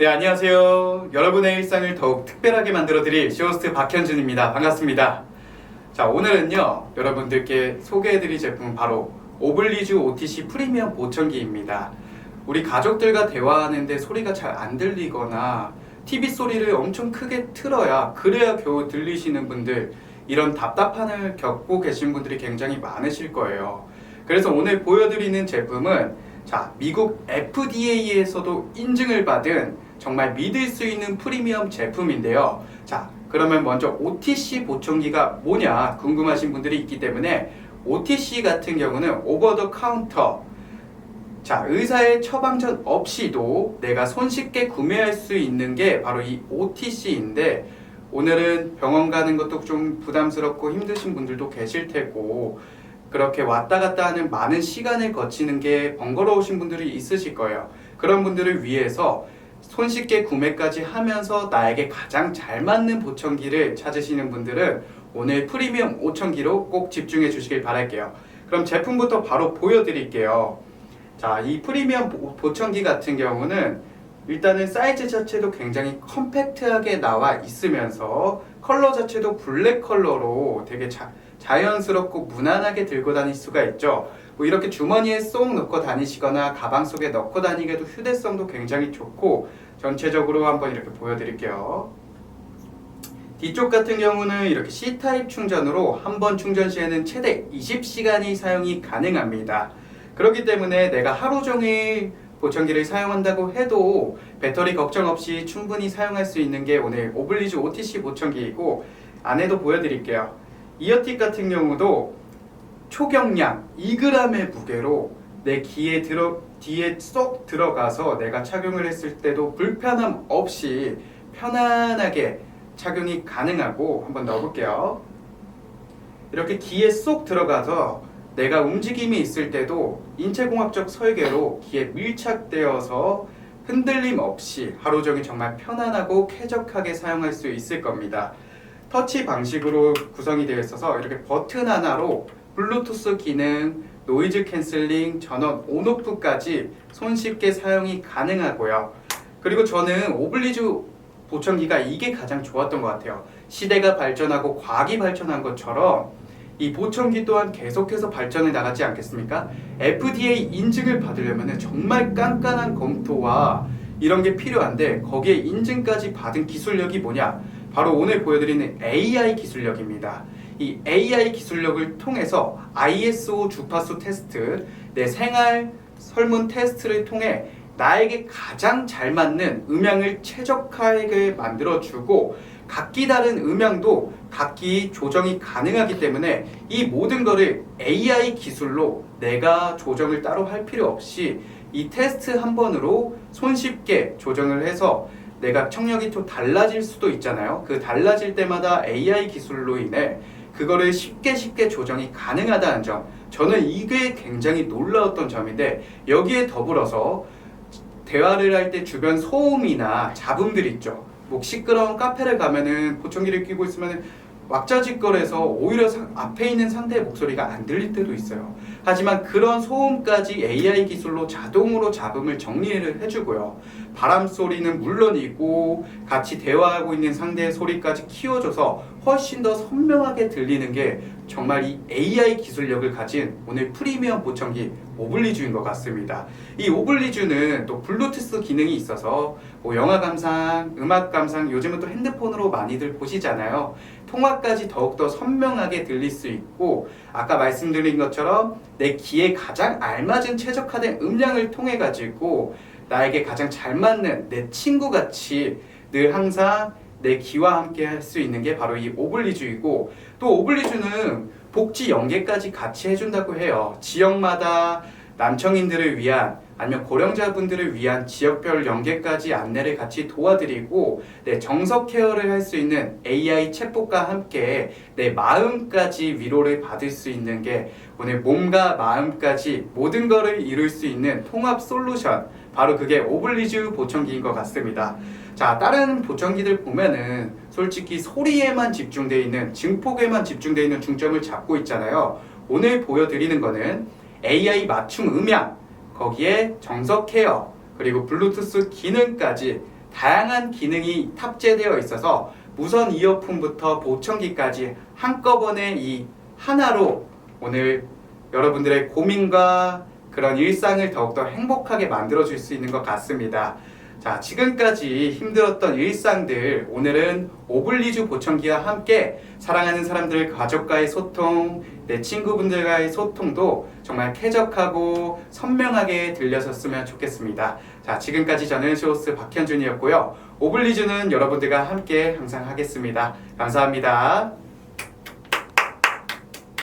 네, 안녕하세요. 여러분의 일상을 더욱 특별하게 만들어드릴 쇼호스트 박현준입니다. 반갑습니다. 자, 오늘은요, 여러분들께 소개해드릴 제품은 바로 오블리주 OTC 프리미엄 보청기입니다. 우리 가족들과 대화하는데 소리가 잘 안 들리거나 TV 소리를 엄청 크게 틀어야 그래야 겨우 들리시는 분들 이런 답답함을 겪고 계신 분들이 굉장히 많으실 거예요. 그래서 오늘 보여드리는 제품은 자 미국 FDA에서도 인증을 받은 정말 믿을 수 있는 프리미엄 제품인데요. 자 그러면 먼저 OTC 보청기가 뭐냐 궁금하신 분들이 있기 때문에 OTC 같은 경우는 오버 더 카운터 자, 의사의 처방전 없이도 내가 손쉽게 구매할 수 있는 게 바로 이 OTC인데 오늘은 병원 가는 것도 좀 부담스럽고 힘드신 분들도 계실 테고 그렇게 왔다 갔다 하는 많은 시간을 거치는 게 번거로우신 분들이 있으실 거예요. 그런 분들을 위해서 손쉽게 구매까지 하면서 나에게 가장 잘 맞는 보청기를 찾으시는 분들은 오늘 프리미엄 5천기로 꼭 집중해 주시길 바랄게요. 그럼 제품부터 바로 보여드릴게요. 자, 이 프리미엄 보- 보청기 같은 경우는 일단은 사이즈 자체도 굉장히 컴팩트하게 나와 있으면서 컬러 자체도 블랙 컬러로 되게 자, 자연스럽고 무난하게 들고 다닐 수가 있죠. 뭐 이렇게 주머니에 쏙 넣고 다니시거나 가방 속에 넣고 다니기에도 휴대성도 굉장히 좋고 전체적으로 한번 이렇게 보여드릴게요. 뒤쪽 같은 경우는 이렇게 C타입 충전으로 한 번 충전 시에는 최대 20시간이 사용이 가능합니다. 그렇기 때문에 내가 하루 종일 보청기를 사용한다고 해도 배터리 걱정 없이 충분히 사용할 수 있는 게 오늘 오블리주 OTC 보청기이고 안에도 보여드릴게요. 이어틱 같은 경우도 초경량 2g의 무게로 내 귀에 들어 뒤에 쏙 들어가서 내가 착용을 했을 때도 불편함 없이 편안하게 착용이 가능하고 한번 넣어볼게요. 이렇게 귀에 쏙 들어가서 내가 움직임이 있을 때도 인체공학적 설계로 귀에 밀착되어서 흔들림 없이 하루 종일 정말 편안하고 쾌적하게 사용할 수 있을 겁니다. 터치 방식으로 구성이 되어 있어서 이렇게 버튼 하나로 블루투스 기능, 노이즈 캔슬링, 전원 온오프까지 손쉽게 사용이 가능하고요. 그리고 저는 오블리주 보청기가 이게 가장 좋았던 것 같아요. 시대가 발전하고 과학이 발전한 것처럼 이 보청기 또한 계속해서 발전해 나가지 않겠습니까? FDA 인증을 받으려면 정말 깐깐한 검토와 이런 게 필요한데 거기에 인증까지 받은 기술력이 뭐냐? 바로 오늘 보여드리는 AI 기술력입니다. 이 AI 기술력을 통해서 ISO 주파수 테스트, 내 생활 설문 테스트를 통해 나에게 가장 잘 맞는 음향을 최적화하게 만들어주고 각기 다른 음향도 각기 조정이 가능하기 때문에 이 모든 거를 AI 기술로 내가 조정을 따로 할 필요 없이 이 테스트 한 번으로 손쉽게 조정을 해서 내가 청력이 좀 달라질 수도 있잖아요. 그 달라질 때마다 AI 기술로 인해 그거를 쉽게 쉽게 조정이 가능하다는 점. 저는 이게 굉장히 놀라웠던 점인데 여기에 더불어서 대화를 할 때 주변 소음이나 잡음들 있죠. 뭐 시끄러운 카페를 가면은 보청기를 끼고 있으면 왁자지껄해서 오히려 상- 앞에 있는 상대의 목소리가 안 들릴 때도 있어요. 하지만 그런 소음까지 AI 기술로 자동으로 잡음을 정리를 해주고요. 바람 소리는 물론이고 같이 대화하고 있는 상대의 소리까지 키워줘서 훨씬 더 선명하게 들리는 게 정말 이 AI 기술력을 가진 오늘 프리미엄 보청기 오블리주인 것 같습니다. 이 오블리주는 또 블루투스 기능이 있어서 뭐 영화 감상, 음악 감상, 요즘은 또 핸드폰으로 많이들 보시잖아요. 통화까지 더욱더 선명하게 들릴 수 있고 아까 말씀드린 것처럼 내 귀에 가장 알맞은 최적화된 음량을 통해 가지고 나에게 가장 잘 맞는 내 친구 같이 늘 항상 내 귀와 함께 할 수 있는 게 바로 이 오블리주이고 또 오블리주는 복지 연계까지 같이 해준다고 해요. 지역마다 남청인들을 위한 아니면 고령자분들을 위한 지역별 연계까지 안내를 같이 도와드리고 내 정석 케어를 할 수 있는 AI 챗봇과 함께 내 마음까지 위로를 받을 수 있는 게 오늘 몸과 마음까지 모든 거를 이룰 수 있는 통합 솔루션 바로 그게 오블리주 보청기인 것 같습니다. 자 다른 보청기들 보면은 솔직히 소리에만 집중되어 있는 증폭에만 집중되어 있는 중점을 잡고 있잖아요. 오늘 보여드리는 거는 AI 맞춤 음향 거기에 정석 케어 그리고 블루투스 기능까지 다양한 기능이 탑재되어 있어서 무선 이어폰부터 보청기까지 한꺼번에 이 하나로 오늘 여러분들의 고민과 그런 일상을 더욱더 행복하게 만들어 줄 수 있는 것 같습니다. 자, 지금까지 힘들었던 일상들, 오늘은 오블리주 보청기와 함께 사랑하는 사람들, 가족과의 소통, 내 친구분들과의 소통도 정말 쾌적하고 선명하게 들려졌으면 좋겠습니다. 자, 지금까지 저는 쇼호스 박현준이었고요. 오블리주는 여러분들과 함께 항상 하겠습니다. 감사합니다.